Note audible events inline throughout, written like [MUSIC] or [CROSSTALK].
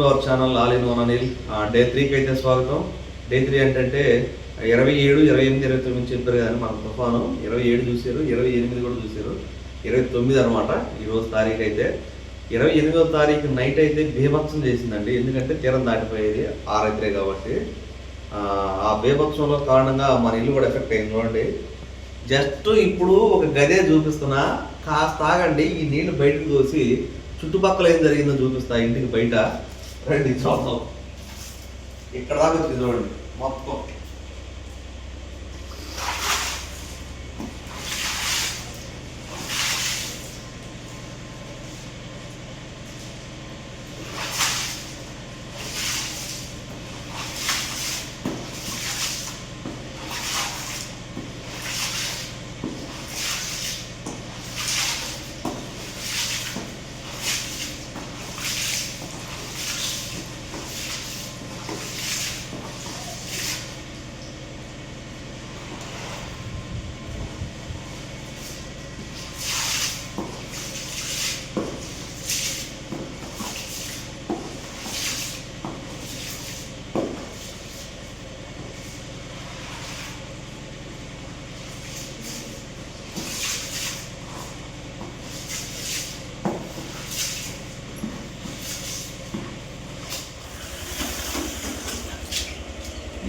To our channel all in one Anil. Day త్రీకి అయితే స్వాగతం. డే త్రీ ఏంటంటే ఇరవై ఏడు ఇరవై ఎనిమిది ఇరవై తొమ్మిది చెప్పారు కానీ మన తుఫాను. ఇరవై ఏడు చూసారు ఇరవై ఎనిమిది కూడా చూసారు ఇరవై తొమ్మిది అనమాట ఈరోజు తారీఖు అయితే. ఇరవై ఎనిమిదో తారీఖు నైట్ అయితే బీభత్సం చేసిందండి. ఎందుకంటే తీరం దాటిపోయేది ఆరైతే కాబట్టి. ఆ, ఆ బీభత్సంలో కారణంగా మన ఇల్లు కూడా ఎఫెక్ట్ అయింది చూడండి. జస్ట్ ఇప్పుడు ఒక గదే చూపిస్తున్నా కాస్త ఆగండి ఈ నీళ్ళు బయటకు తోసి చుట్టుపక్కల ఏం జరిగిందో చూపిస్తా ఇంటికి బయట. రండి చూద్దాం. ఇక్కడ దాకా వచ్చింది చూడండి మొత్తం.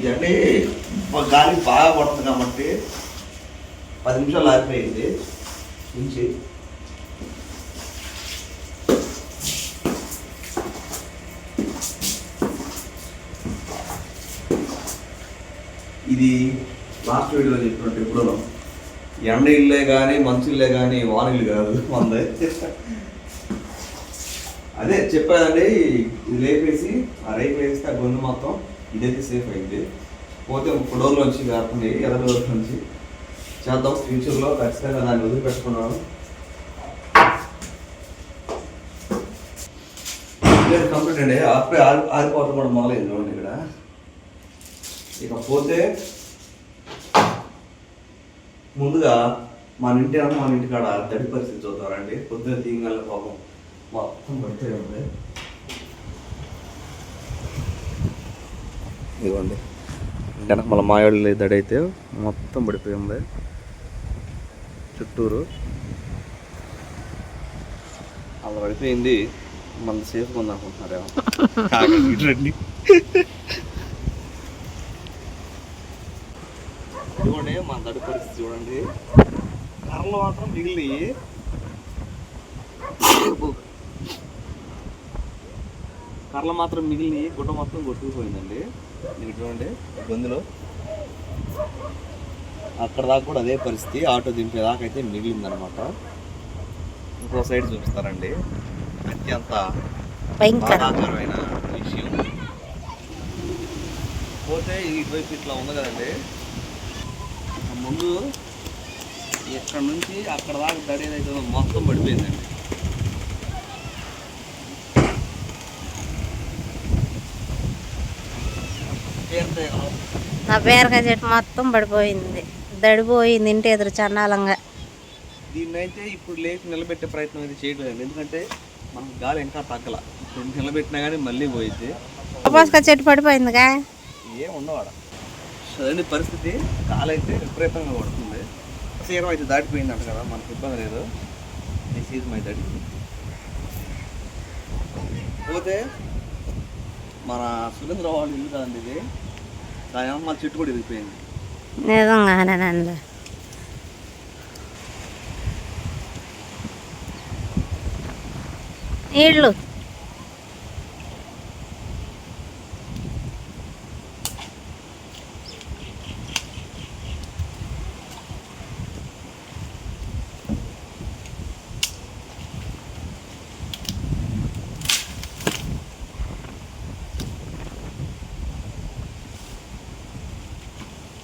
ఇవన్నీ మా గాలి బాగా పడుతుంది కాబట్టి పది నిమిషాలు ఆగిపోయింది. ఉంచి. ఇది లాస్ట్ వీడియోలో చెప్పినట్టు ఇప్పుడు ఎండ ఇల్లే కానీ మంచు ఇల్లే కానీ వాన కాదు మందే. అదే చెప్పాదండి ఇది లేపేసి ఆ రేపు వేస్తే ఆ గొంతు మొత్తం ఇదైతే సేఫ్ అయింది. పోతే ఒక నుంచి కాకుండా ఎర్ర డోర్ నుంచి చేద్దాం ఫ్యూచర్లో ఖచ్చితంగా దాన్ని వదిలిపెట్టుకున్నాను. లేదు కంప్లీట్ అండి. అప్పుడే ఆరి ఆరిపోవటం కూడా మొదలైంది చూడండి ఇక్కడ. ఇక పోతే ముందుగా మన ఇంటి అన్న మన ఇంటి కాడ తడి పరిస్థితి చూద్దామండి. పొద్దున్న తీయగల పాపం మొత్తం పడితే ఉంది ఇదిగోండి. వెనక మళ్ళీ మాయోళ్ళు దడైతే మొత్తం పడిపోయి ఉంది. చుట్టూరు. అలా పడిపోయింది. మన సేఫ్గా ఉంది అనుకుంటున్నారేమో రండి చూడండి మన దడి పరిస్థితి చూడండి. కర్రలు మాత్రం మిగిలి కర్రలు మాత్రం మిగిలిన గుడ్డ మొత్తం కొట్టుకుపోయిందండి. మీరు చూడండి గొంతులో. అక్కడ దాకా కూడా అదే పరిస్థితి ఆటో దింపేదాకా అయితే మిగిలిందనమాట. ఇంకో సైడ్ చూపిస్తారండి అత్యంత బాధాకరమైన విషయం. పోతే ఇటువైపు ఇట్లా ఉంది కదండి. ముందు ఇక్కడ నుంచి అక్కడ దాకా దడి ఏదైతే ఉందో మొత్తం పడిపోయిందండి పేరుతో నా బీరకాయ చెట్టు మొత్తం పడిపోయింది. దడిపోయింది ఇంటి ఎదురు చండాలంగా. దీన్ని అయితే ఇప్పుడు లేచి నిలబెట్టే ప్రయత్నం అయితే చేయట్లేదు ఎందుకంటే మనకు గాలి ఇంకా తగ్గల. ఇప్పుడు నిలబెట్టినా కానీ మళ్ళీ పోయింది కపాసకాయ చెట్టు పడిపోయిందిగా? ఏం ఉండవాడ? అదండి పరిస్థితి. కాలైతే విపరీతంగా పడుతుంది సీరం అయితే దాటిపోయిందంట కదా మనకు ఇబ్బంది లేదు. దిస్ ఈజ్ మై దడి పోతే మన సురేంద్ర వాళ్ళు ఇల్లు కదండి ఇది. దాని ఏమో చెట్టు కూడా ఎదిగిపోయింది నీళ్ళు.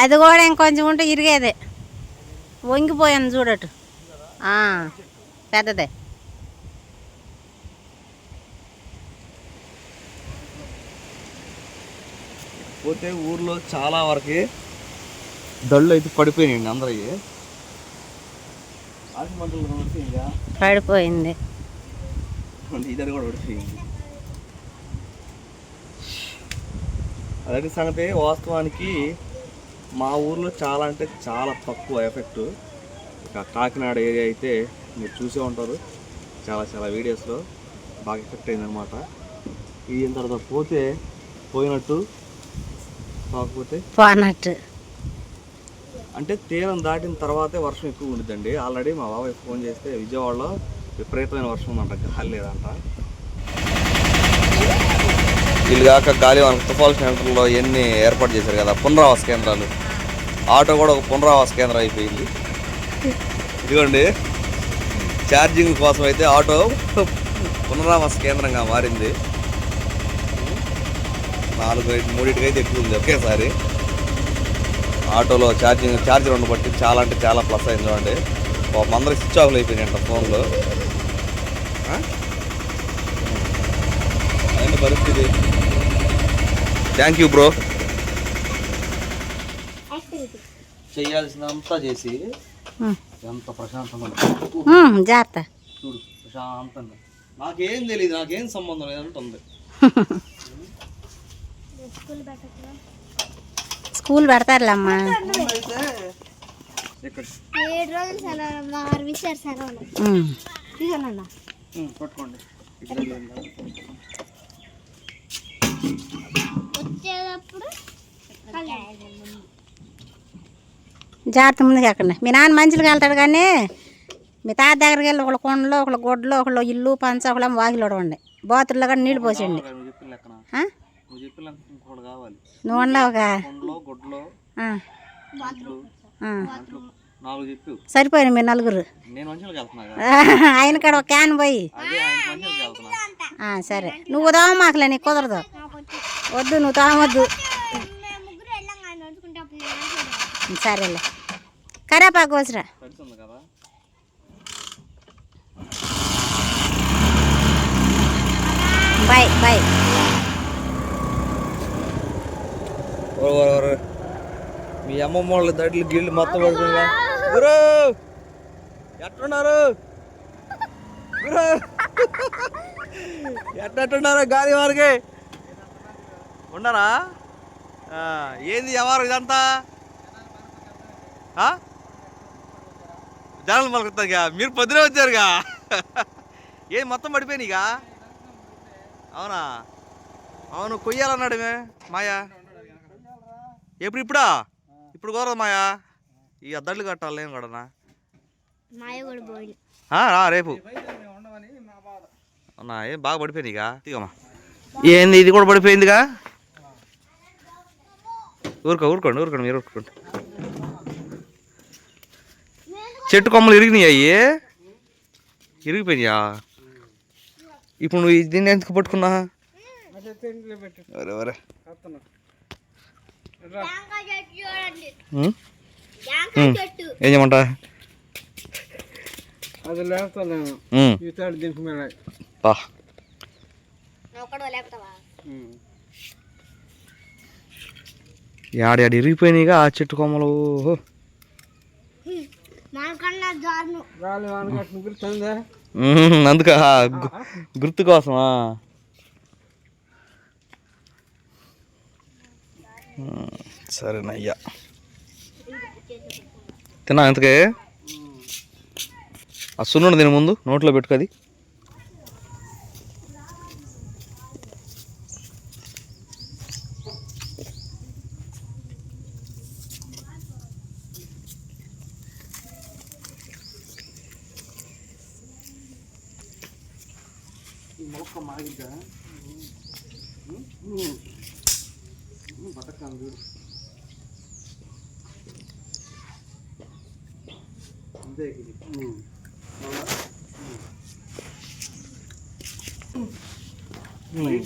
అది కూడా ఇంకొంచెం ఉంటే ఇరిగేదే. వంగిపోయాను చూడటు. పెద్దదే. పోతే ఊర్లో చాలా వరకు దళ్ళు అయితే పడిపోయినాయండి అందరికి పడిపోయింది. ఇద్దరు కూడా పడిపోయింది అదే సంగతి వాస్తవానికి మా ఊర్లో చాలా అంటే చాలా తక్కువ ఎఫెక్ట్ ఇక కాకినాడ ఏరియా అయితే మీరు చూసే ఉంటారు. చాలా చాలా వీడియోస్లో బాగా ఎఫెక్ట్ అయిందనమాట ఈ తర్వాత పోతే పోయినట్టు కాకపోతే పోనట్టు. అంటే తీరం దాటిన తర్వాతే వర్షం ఎక్కువ ఉండిద్దండి. ఆల్రెడీ మా బాబాయ్ ఫోన్ చేస్తే విజయవాడలో విపరీతమైన వర్షం ఉందంట గాలి లేదంట. వీళ్ళు కాక గాలివాన వాళ్ళ తుఫాల్ సెంటర్లో ఎన్ని ఏర్పాటు చేశారు కదా పునరావాస కేంద్రాలు. ఆటో కూడా ఒక పునరావాస కేంద్రం అయిపోయింది. ఇదిగోండి ఛార్జింగ్ కోసం అయితే ఆటో పునరావాస కేంద్రంగా మారింది. నాలుగు ఐదు మూడింటికి అయితే ఎక్కువ ఉంది ఒకేసారి. ఆటోలో ఛార్జింగ్ ఛార్జర్ ఉండబట్టి చాలా అంటే చాలా ప్లస్ అయింది చూడండి. పాపం అందరికి స్విచ్ ఆఫ్లు అయిపోయినాయంట ఫోన్లో. అదండి పరిస్థితి. థ్యాంక్ యూ బ్రో చేయాల్సినంతా చేసి. ఎంత ప్రశాంతంగా జాగ్రత్త. చూడు ప్రశాంతంగా. నాకేం తెలియదు నాకేం సంబంధం లేదంటుంది స్కూల్ పెడతారులేమ్మా. ఏడు రోజులు సెలవు ఆరు విషయాలు సెలవులు. పట్టుకోండి. జాగ్రత్త ముందుకు ఎక్కండి. మీ నాన్న మంచికి వెళ్తాడు కానీ మీ తాత దగ్గరికి వెళ్ళి ఒకళ్ళ కొండలో ఒకళ్ళ గొడ్లో ఒకళ్ళ ఇల్లు పంచ ఒకళ్ళ వాకిలు ఉడవండి. బాతుల్లో కూడా నీళ్ళు పోసండి నువ్వు ఉండవుగా సరిపోయింది మీరు నలుగురు. మంచిగా ఆయన కాడ ఒక క్యాన్ పోయి. మంచిగా సరే. నువ్వు తాగమాకలే నీకు కుదరదు. వద్దు నువ్వు తాగవద్దు సరేలే. కరేపాకు వచ్చిరా బాయ్ బాయ్. మీ అమ్మమ్మ వాళ్ళ దడ్లు గిళ్ళు మొత్తం పడుతుందా గురు ఎట్టున్నారు గురు ఎట్టున్నారు గాలి వారికి? ఆ, ఏంది ఎవరు ఇదంతా? ఆ? జనాలు మలుకుతారుగా మీరు పొద్దునే వచ్చారుగా. ఏది మొత్తం పడిపోయినాయిగా అవునా? అవును కొయ్యాలన్నాడు మే మాయా. ఎప్పుడు ఇప్పుడా? ఇప్పుడు కుదరదు మాయా. ఈ అద్దళ్ళు కట్టాలి నేను కూడా మాయ కూడా పోయింది రా రేపు. అవునా ఏం బాగా పడిపోయినాయిగా ఇదిగమ్మా ఏంది ఇది కూడా పడిపోయిందిగా? ఊరుకో ఊరుకోండి ఊరుకోండి మీరు ఊరుకోండి. చెట్టు కొమ్మలు ఇరిగినాయి అయ్యి? ఇరిగిపోయినాయా? ఇప్పుడు నువ్వు దీన్ని ఎందుకు పట్టుకున్నా? ఏం చేయమంటా? అది లేపుతాను ఉం. ఈ తాడు దింపు మీద పా నువ్వు ఒక్కడో లేపుతావా యాడ యాడ ఇరిగిపోయినాయిగా ఆ చెట్టు కొమ్మలు ఓహో. మనకన్నా దారుణం గాలి వాన కట్టిన గుర్తుందా ఉమ్, అందుక ఆ గుర్తు కోసమా? సరేనయ్యా తిన్నా ఎంతకే ఆ సున్నుండి దీని ముందు నోట్లో పెట్టుకది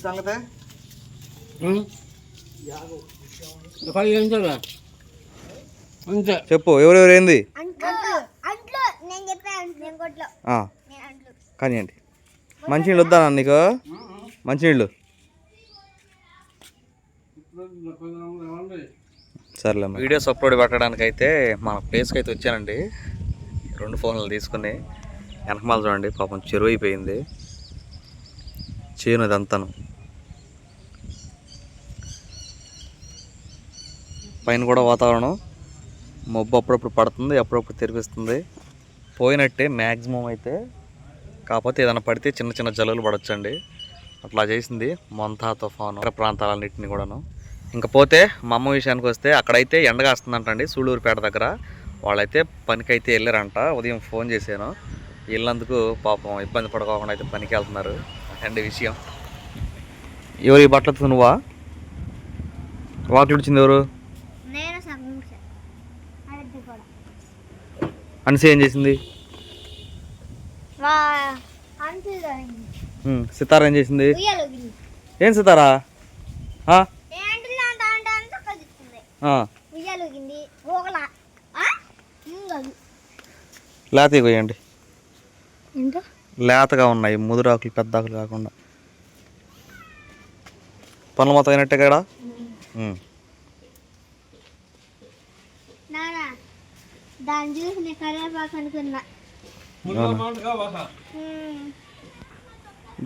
సంగతే? పది నిమిషాలు అంతే. చెప్పు ఎవరెవరు ఏంది? అంట్లు అంట్లు నేను చెప్పాను నేను కొట్లో ఆ, నేను అంట్లు కానివ్వండి మంచినీళ్ళు వద్దానా నీకు? మంచినీళ్ళు. సర్లే వీడియోస్ అప్లోడ్ పెట్టడానికి అయితే మన ప్లేస్కి అయితే వచ్చానండి. రెండు ఫోన్లు తీసుకుని వెనకమాల చూడండి పాపం చెరువు అయిపోయింది. చేను ఇదంతాను. పైన కూడా వాతావరణం మబ్బు అప్పుడప్పుడు పడుతుంది అప్పుడప్పుడు తెరిపిస్తుంది. పోయినట్టే మ్యాక్సిమం అయితే కాకపోతే ఏదైనా పడితే చిన్న చిన్న జల్లులు పడొచ్చండి. అట్లా చేసింది మొంతా తుఫాను. ఇతర ప్రాంతాలన్నింటినీ కూడాను. ఇంకా పోతే మా అమ్మ విషయానికి వస్తే అక్కడైతే ఎండగా వస్తుందంటండి సూళ్ళూరుపేట దగ్గర. వాళ్ళైతే పనికైతే వెళ్ళారంట ఉదయం ఫోన్ చేశాను. వెళ్ళినందుకు పాపం ఇబ్బంది పడుకోకుండా అయితే పనికి వెళ్తున్నారు అండి విషయం. ఎవరు బట్టలు నువ్వా? వాకిలు వచ్చింది ఎవరు? అనిసి ఏం చేసింది? సితార ఏం చేసింది. ఏం సితారా? కొయ్యండి. ఏంటో? లేతగా ఉన్నాయి ముదురాకులు పెద్ద ఆకులు కాకుండా. పనులు మొత్తం అయినట్టే కదా? దాన్ని చూసి నేను కరివేపాకు అనుకున్నా.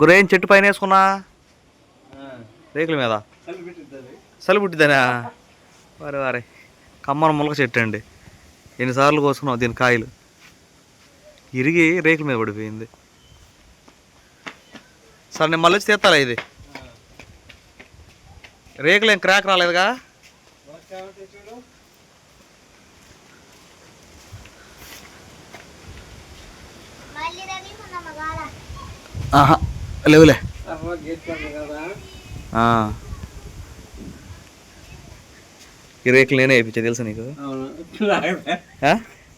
గురేం చెట్టు పైన వేసుకున్నా? రేకుల మీద? చలి పుట్టిద్దనా? వారే వారే. కమ్మన ములక చెట్టు అండి. ఎన్నిసార్లు కోసుకున్నావు దీని కాయలు? ఇరిగి రేకుల మీద పడిపోయింది. సరే నేను మళ్ళీ వచ్చి తీస్తారా ఇది? రేకులు ఏం క్రాక్ రాలేదుగా? ఆహా లేవులే. ఈ రేకులు నేనే వేయించా తెలుసా నీకు?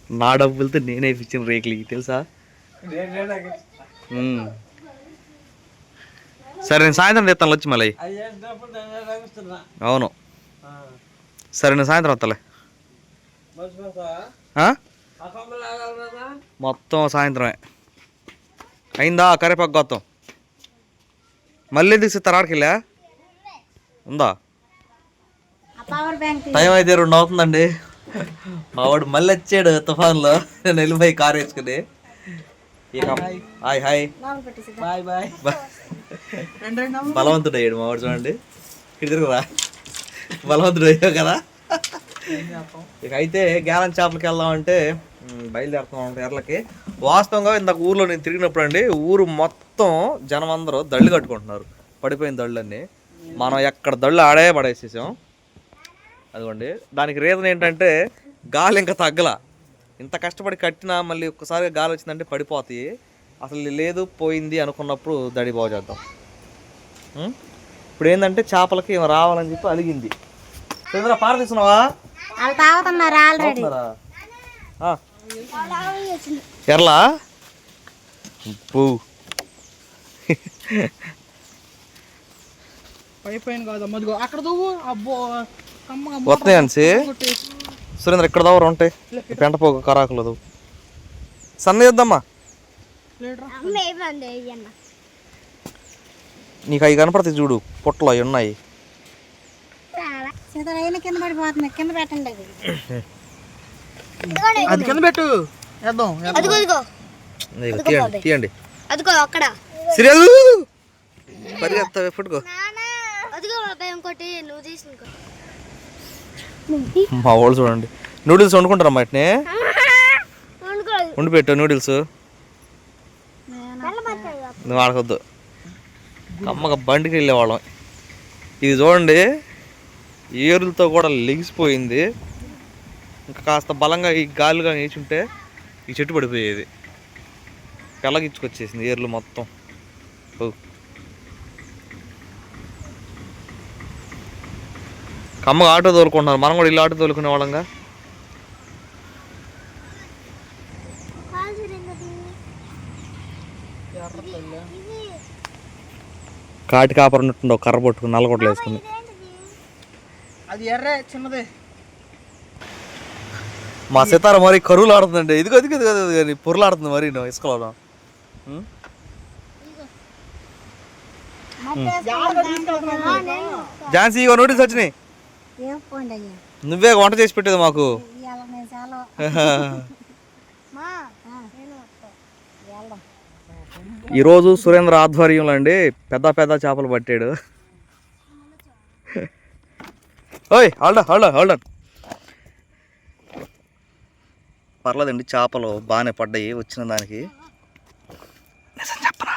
నా డబ్బులతో నేనే వేయించిన రేకులు ఇవి తెలుసా. సరే నేను సాయంత్రం తెస్తాను వచ్చి మళ్ళీ. అవును. సరే నేను సాయంత్రం వస్తాలే మొత్తం సాయంత్రమే. అయిందా? కరేపాకు గొత్తం మళ్ళీ ఎందుకు సిత్తారు ఆడికెళ్ళా ఉందా? టైం అయితే రెండు అవుతుందండి. మా వాడు మళ్ళీ వచ్చాడు తుఫాన్లో. నేను వెళ్ళిపోయి కారు వేసుకుని. Hi hi. బాయ్ బాయ్ బలవంతుడు అయ్యాడు మా వాడు చూడండి. ఇటు తిరుగురా బలవంతుడు అయ్యావు కదా. ఇక అయితే గ్యాలం చేపలకి వెళ్దామంటే ఉమ్, బయలుదేరుతున్నాం ఎర్లకి వాస్తవంగా ఇందాక ఊర్లో నేను తిరిగినప్పుడు అండి ఊరు మొత్తం జనం అందరూ దళ్ళు కట్టుకుంటున్నారు. పడిపోయిన దళ్ళన్నీ. మనం ఎక్కడ దళ్ళు ఆడే పడేసేసాం. అదిగోండి. దానికి రీజన్ ఏంటంటే గాలి ఇంకా తగ్గల. ఇంత కష్టపడి కట్టినా మళ్ళీ ఒక్కసారి గాలి వచ్చిందంటే పడిపోతాయి. అసలు లేదు పోయింది అనుకున్నప్పుడు దడి బాగు చేద్దాం. ఇప్పుడు ఏంటంటే చేపలకి రావాలని చెప్పి అలిగింది. చంద్ర పార తీసుకున్నావా? వాళ్ళు తాగుతున్నారు ఆల్రెడీ. ఎర్లా కాదు అక్కడ దువ్వు. అబ్బో అనిసి. సురేంద్ర ఇక్కడ దావరు ఉంటాయి. పెంట పోక కరాకులదు సన్న చేద్దామా నీకు అవి కనపడతాయి చూడు. పొట్టలు అవి ఉన్నాయి. సీత అయిన కింద పడిపోతుంది కింద పెట్టండి అది. కింద పెట్టు. వేద్దాం అదిగో తీయండి తీయండి. అదిగో అక్కడ. సిరియల్. పరిగెత్తా ఎప్పుడుకో అదిగో బాబాయ్ ఇంకోటి నువ్వు తీసుకో మా వాళ్ళు చూడండి. నూడిల్స్ వండుకుంటారా వాటిని. వండి పెట్టు నూడిల్స్. నువ్వు ఆడకొద్దు అమ్మగా బండికి వెళ్ళేవాళ్ళం ఇది చూడండి. ఏరులతో కూడా లెగిసిపోయింది. ఇంకా కాస్త బలంగా ఈ గాలిగా వేసుంటే ఈ చెట్టు పడిపోయేది. పెళ్ళగిచ్చుకొచ్చేసింది ఏర్లు మొత్తం. కమ్మగా ఆటో తోలుకుంటున్నారు. మనం కూడా ఇల్లు ఆటో తోలుకునే వాళ్ళంగా? కాటి కాపర్ ఉన్నట్టుండో కర్ర పట్టుకుని నల్లగొట్టలు వేసుకుని అది ఎర్రే చిన్నదే. మా సితార మరి కరువులు ఆడుతుందండి. ఇదిగో ఇదిగో ఇదిగో ఇదిగో పొరులు ఆడుతుంది మరి నువ్వు ఇసుకలో? ఝాన్సీ ఇగో నోటీస్ వచ్చినాయి. ఏం పోండి అయ్యా నువ్వే వంట చేసి పెట్టేది మాకు. ఇవాళ నేను చాలా ఈరోజు సురేంద్ర ఆధ్వర్యంలో అండి పెద్ద పెద్ద చేపలు పట్టాడు. ఓయ్ హోల్డర్ హోల్డర్ హోల్డర్ పర్లేదండి చేపలు బాగానే పడ్డాయి వచ్చిన దానికి. నిజం చెప్పనా?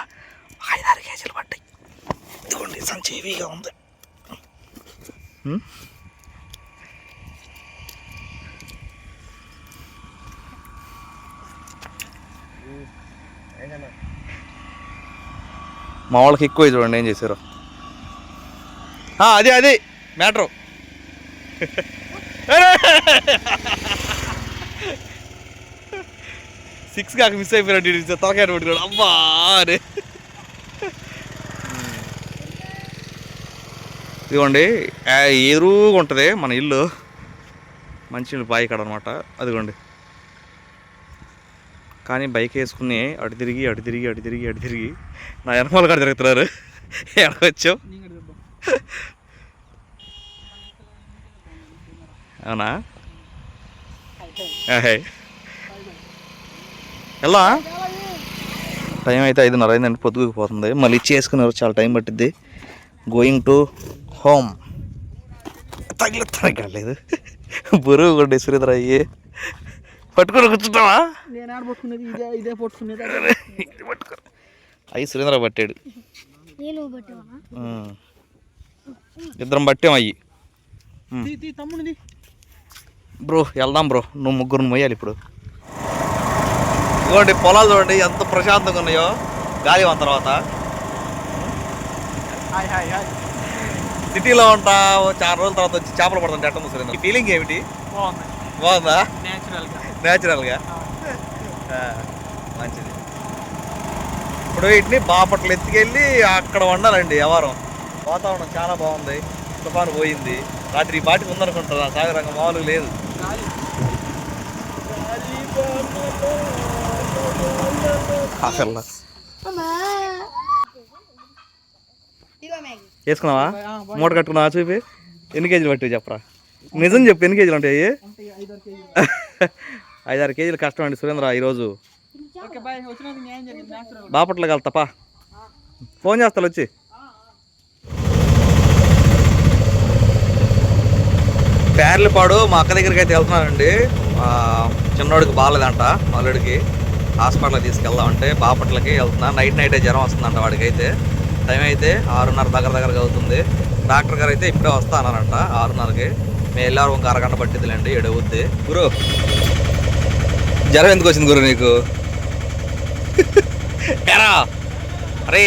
ఐదారు కేజీలు పడ్డాయి. ఇదిగోండి సంచి హెవీగా ఉంది? మా వాళ్ళకి ఎక్కువ చూడండి ఏం చేశారు. అదే అదే మ్యాటర్. సిక్స్ కాక మిస్ అయిపోయినట్టు ఈడు తలకాయ పట్టుకోడు అమ్మా అరే. ఇదిగోండి ఎరువుగా ఉంటుంది మన ఇల్లు. మంచి బాయి కాడ అనమాట అదిగోండి. కానీ బైక్ వేసుకుని అటు తిరిగి అటు తిరిగి అటు తిరిగి అటు తిరిగి నా వెనకాల కాడ తిరుగుతున్నారు. ఎక్కడికొచ్చావు అవునా. ఎలా? టైం అయితే ఐదున్నర అయిందండి పొద్దుకు పోతుంది. మళ్ళీ చేసుకున్నారు చాలా టైం పట్టిద్ది. గోయింగ్ టు హోమ్ తగిలి తగ్గలేదు బరువు కూడా సురేంద్ర అయ్యి. పట్టుకొని కూర్చుంటావా? నేను ఆడ పట్టుకునేది ఇదే ఇదే పట్టుకునేది. ఇది పట్టుకో. అయ్యి సురేంద్ర పట్టాడు. ఇద్దరం పట్టాం అయ్యి. తీ తీ తమ్ముడిది. బ్రో వెళ్దాం బ్రో. నువ్వు ముగ్గురు మొయ్యాలి ఇప్పుడు. ఇదిగోండి పొలాలు చూడండి ఎంత ప్రశాంతంగా ఉన్నాయో. గాలి వన్ తర్వాత. సిటీలో ఉంటా చాలా రోజుల తర్వాత వచ్చి చేపలు పడుతుంటే ఎట్ట సురేంద్ర ఫీలింగ్ ఏమిటి? బాగుంది. న్యాచురల్గా మంచిది. ఇప్పుడు వీటిని బాపట్ల ఎత్తుకెళ్ళి అక్కడ వండాలండి వ్యవహారం. వాతావరణం చాలా బాగుంది. తుఫాను పోయింది. రాత్రి ఈ పాటికి ఉందనుకుంటారా సాగరంగం మామూలుగా లేదు. వేసుకున్నావా? మూట కట్టుకున్నావా చూపి. ఎన్ని కేజీలు పట్టివి చెప్పరా? నిజం చెప్పు ఎన్ని కేజీలు ఉంటాయి ఐదారు కేజీ [LAUGHS] ఐదారు కేజీలు కష్టం అండి సురేంద్ర ఈరోజు. బాపట్లకి వెళ్తాపా ఫోన్ చేస్తాను వచ్చి పేర్లపాడు మా అక్క దగ్గరికి అయితే వెళ్తున్నానండి. చిన్నోడికి బాగాలేదంట మల్లుడికి హాస్పిటల్కి తీసుకెళ్దామంటే బాపట్లకి వెళ్తున్నా. నైట్ నైటే జ్వరం వస్తుందంట వాడికైతే టైం అయితే ఆరున్నర దగ్గర దగ్గరగా అవుతుంది. డాక్టర్ గారు అయితే ఇప్పుడే వస్తా అన్నారంట ఆరున్నరకి. మేము వెళ్ళారు ఒక అరగంట పట్టిద్దిలేండి ఏడు అవుద్ది. గురు జ్వరం ఎందుకు వచ్చింది గురు నీకు? ఎరా అరే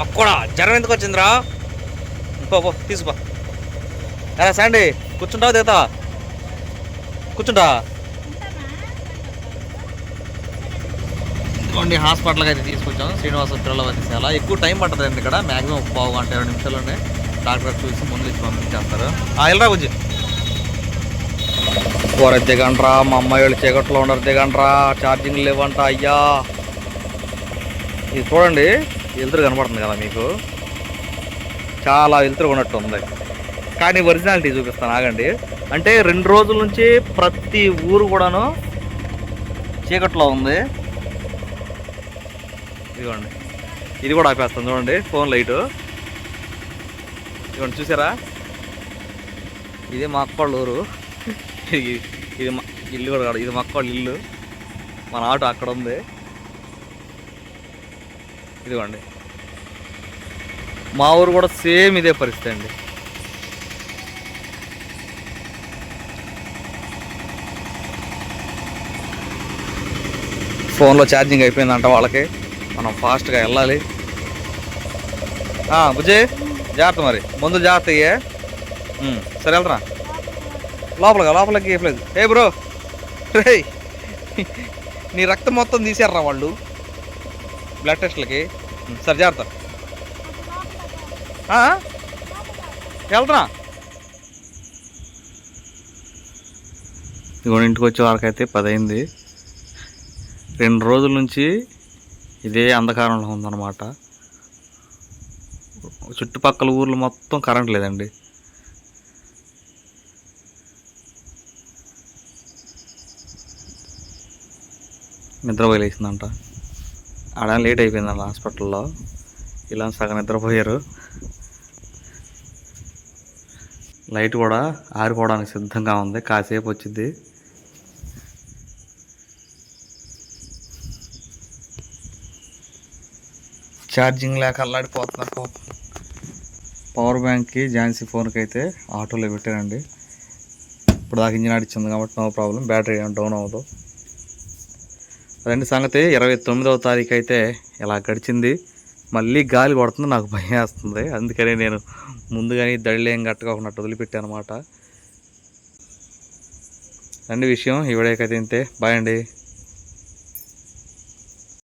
పక్కడా జ్వరం ఎందుకు వచ్చిందిరా? పో తీసుకో అరే శాండీ కూర్చుంటావా దిగుతావా కూర్చుంటా. ఇదిగోండి హాస్పిటల్కి అయితే తీసుకొచ్చాం. శ్రీనివాస పిల్లల వైద్యశాల ఎక్కువ టైం పడుతుంది అండి ఇక్కడ. మ్యాక్సిమం పావు గంట ఇరవై నిమిషాల్లోనే డాక్టర్ చూసి ముందు ఇచ్చి పంపించేస్తారు ఆ, వెళ్ళరా కొంచెం కూర దిగండ్రా మా అమ్మాయి వాళ్ళు చీకట్లో ఉండరు దిగండ్రా ఛార్జింగ్ లేవంట అయ్యా. ఇది చూడండి వెలుతురు కనపడుతుంది కదా మీకు. చాలా వెలుతురు ఉన్నట్టు ఉంది. కానీ ఒరిజినాలిటీ చూపిస్తాను ఆగండి. అంటే రెండు రోజుల నుంచి ప్రతి ఊరు కూడాను చీకట్లో ఉంది. ఇదిగోండి. ఇది కూడా ఆపేస్తాను చూడండి. Phone light. ఇదిగోండి చూసారా? ఇది మా అక్కోళ్ళ ఊరు. ఇది ఇది మా ఇల్లు కూడా కాదు ఇది మా అక్కోళ్ళ ఇల్లు. మన ఆటో అక్కడ ఉంది. ఇదిగోండి. మా ఊరు కూడా సేమ్ ఇదే పరిస్థితి అండి. ఫోన్లో ఛార్జింగ్ అయిపోయిందంట వాళ్ళకి. మనం ఫాస్ట్గా వెళ్ళాలి. ఆ, బుజ్జి జాగ్రత్త మరి. ముందు జాగ్రత్త అయ్యే. సరే వెళ్తున్నా. లోపలగా లోపలికి ఇవ్వలేదు ఏ బ్రో రే నీ రక్తం మొత్తం తీసారా వాళ్ళు. బ్లడ్ టెస్ట్లకి సరే జాగ్రత్త. ఆ? వెళ్తున్నా. ఇంటికి వచ్చే వరకైతే పది అయింది రెండు రోజుల నుంచి ఇదే అంధకారంలో ఉందన్నమాట. చుట్టుపక్కల ఊర్లు మొత్తం కరెంట్ లేదండి. నిద్రపోయలేసిందంట. ఆడ లేట్ అయిపోయిందండి హాస్పిటల్లో. ఇలా సగం నిద్రపోయారు. లైట్ కూడా ఆరిపోవడానికి సిద్ధంగా ఉంది. కాసేపు వచ్చింది. ఛార్జింగ్ లేక అల్లాడిపోతున్నారు పాపం. పవర్ బ్యాంక్కి ఝాన్సీ ఫోన్కి అయితే ఆటోలో పెట్టానండి ఇప్పుడు దాకా ఇంజిన్ ఆడిచ్చింది కాబట్టి నో ప్రాబ్లం బ్యాటరీ ఏం డౌన్ అవ్వదు. అదండి సంగతి. ఇరవై తొమ్మిదవ తారీఖు అయితే ఇలా గడిచింది. మళ్ళీ గాలి పడుతుంది నాకు భయం వేస్తుంది. అందుకని నేను ముందుగానే దడిలేం గట్టుకోకున్నట్టు వదిలిపెట్టాను అనమాట రండి విషయం ఈ వీడియోకైతే ఇంతే. బాయ్ అండి.